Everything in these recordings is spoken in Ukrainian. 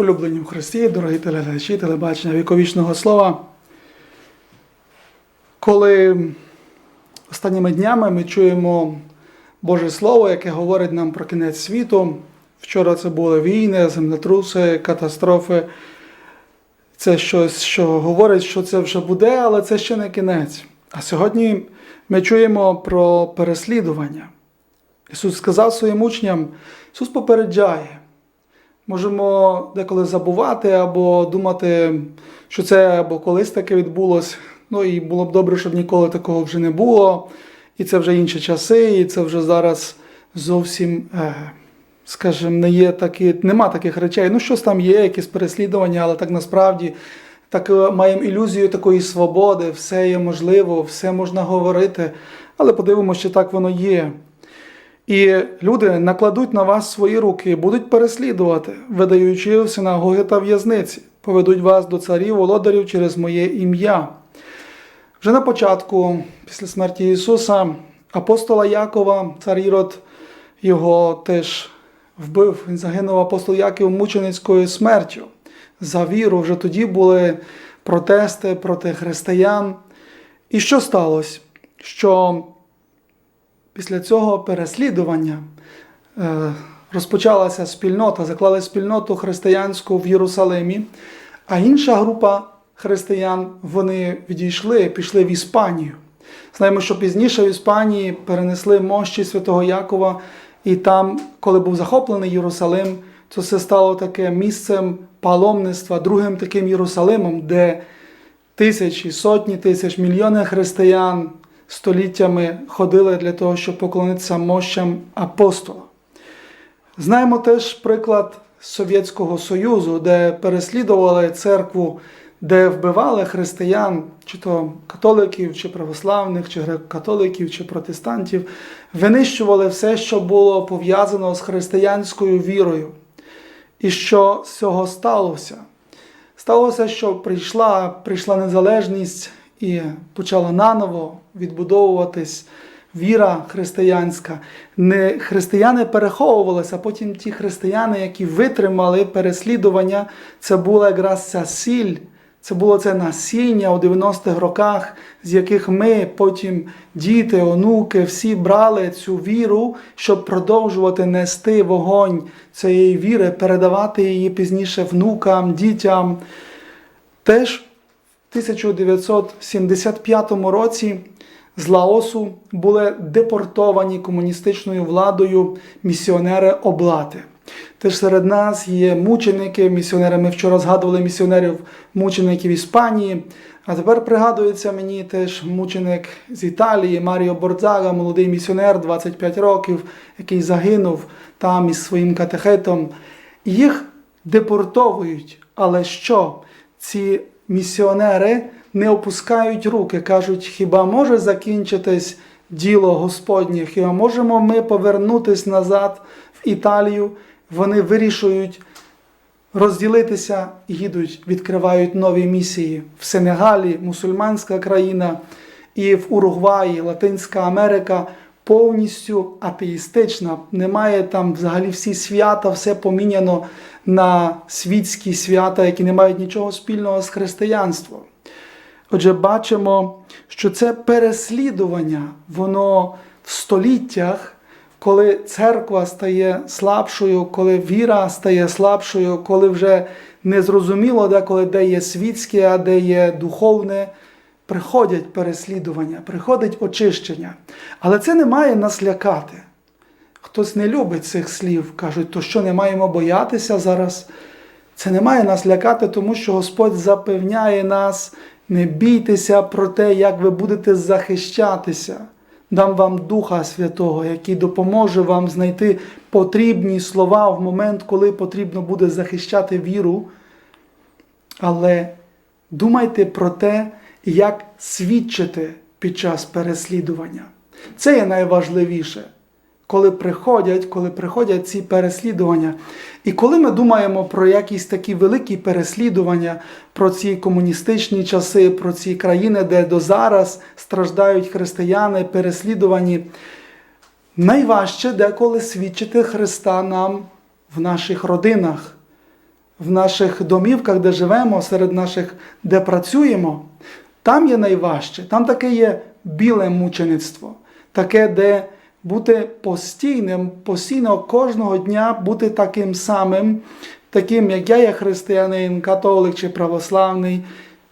Улюблені в Христі, дорогі телеглядачі, телебачення віковічного слова. Коли останніми днями ми чуємо Боже Слово, яке говорить нам про кінець світу. Вчора це були війни, землетруси, катастрофи. Це щось, що говорить, що це вже буде, але це ще не кінець. А сьогодні ми чуємо про переслідування. Ісус сказав своїм учням, Ісус попереджає. Можемо деколи забувати або думати, що це або колись таке відбулося. Ну і було б добре, щоб ніколи такого вже не було. І це вже інші часи, і це вже зараз зовсім, е, скажімо, не є такі, нема таких речей. Ну, щось там є, якісь переслідування, але так насправді так е, маємо ілюзію такої свободи, все є можливо, все можна говорити. Але подивимося, чи так воно є. І люди накладуть на вас свої руки, будуть переслідувати, видаючи в синагоги та в'язниці, поведуть вас до царів, володарів через моє ім'я. Вже на початку, після смерті Ісуса, апостола Якова, цар Ірод його теж вбив. Він загинув апостол Яків мученицькою смертю. За віру вже тоді були протести проти християн. І що сталося? Що після цього переслідування е, розпочалася спільнота, заклали спільноту християнську в Єрусалимі, а інша група християн вони відійшли, пішли в Іспанію. Знаємо, що пізніше в Іспанії перенесли мощі святого Якова, і там, коли був захоплений Єрусалим, то це стало таке місцем паломництва, другим таким Єрусалимом, де тисячі, сотні тисяч, мільйони християн століттями ходили для того, щоб поклонитися мощам апостола. Знаємо теж приклад Совєтського Союзу, де переслідували церкву, де вбивали християн, чи то католиків, чи православних, чи греко-католиків, чи протестантів, винищували все, що було пов'язано з християнською вірою. І що з цього сталося? Сталося, що прийшла, прийшла незалежність і почала наново відбудовуватись віра християнська. Не християни переховувалися, а потім ті християни, які витримали переслідування, це була якраз ця сіль. Це було це насіння у 90-х роках, з яких ми потім, діти, онуки, всі брали цю віру, щоб продовжувати нести вогонь цієї віри, передавати її пізніше внукам, дітям. Теж 1975 році з Лаосу були депортовані комуністичною владою місіонери облати. Теж серед нас є мученики, місіонери. Ми вчора згадували місіонерів мучеників Іспанії. А тепер пригадується мені теж мученик з Італії Маріо Бордзага, молодий місіонер, 25 років, який загинув там із своїм катехетом. Їх депортовують. Але що? Ці місіонери не опускають руки, кажуть, хіба може закінчитись діло Господнє? Хіба можемо ми повернутись назад в Італію? Вони вирішують розділитися їдуть, відкривають нові місії в Сенегалі, мусульманська країна, і в Уругваї, Латинська Америка повністю атеїстична. Немає там взагалі всі свята, все поміняно на світські свята, які не мають нічого спільного з християнством. Отже, бачимо, що це переслідування, воно в століттях, коли церква стає слабшою, коли віра стає слабшою, коли вже не зрозуміло, деколи де є світське, а де є духовне, приходять переслідування, приходить очищення. Але це не має нас лякати. Хтось не любить цих слів, кажуть, то що не маємо боятися зараз. Це не має нас лякати, тому що Господь запевняє нас, не бійтеся про те, як ви будете захищатися. Дам вам Духа Святого, який допоможе вам знайти потрібні слова в момент, коли потрібно буде захищати віру. Але думайте про те, як свідчити під час переслідування. Це є найважливіше коли приходять, коли приходять ці переслідування. І коли ми думаємо про якісь такі великі переслідування, про ці комуністичні часи, про ці країни, де до зараз страждають християни, переслідувані, найважче деколи свідчити Христа нам в наших родинах, в наших домівках, де живемо, серед наших, де працюємо, там є найважче. Там таке є біле мучеництво, таке, де бути постійним, постійно кожного дня бути таким самим, таким, як я є християнин, католик чи православний.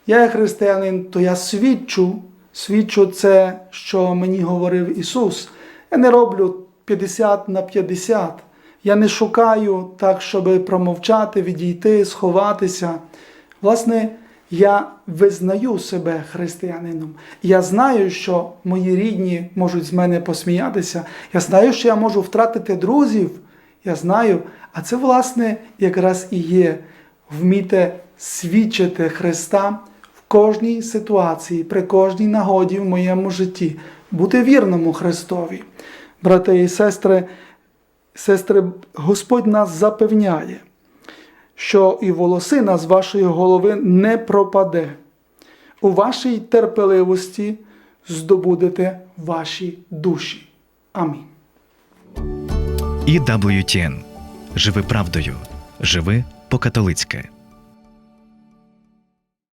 Я є християнин, то я свідчу, свідчу це, що мені говорив Ісус. Я не роблю 50 на 50. Я не шукаю так, щоб промовчати, відійти, сховатися. Власне, я визнаю себе християнином. Я знаю, що мої рідні можуть з мене посміятися. Я знаю, що я можу втратити друзів. Я знаю, а це, власне, якраз і є вміти свідчити Христа в кожній ситуації, при кожній нагоді в моєму житті, бути вірному Христові. Брати і сестри, сестри, Господь нас запевняє, що і волосина з вашої голови не пропаде. У вашій терпеливості здобудете ваші душі. Амінь. EWTN. Живи правдою. Живи по-католицьки.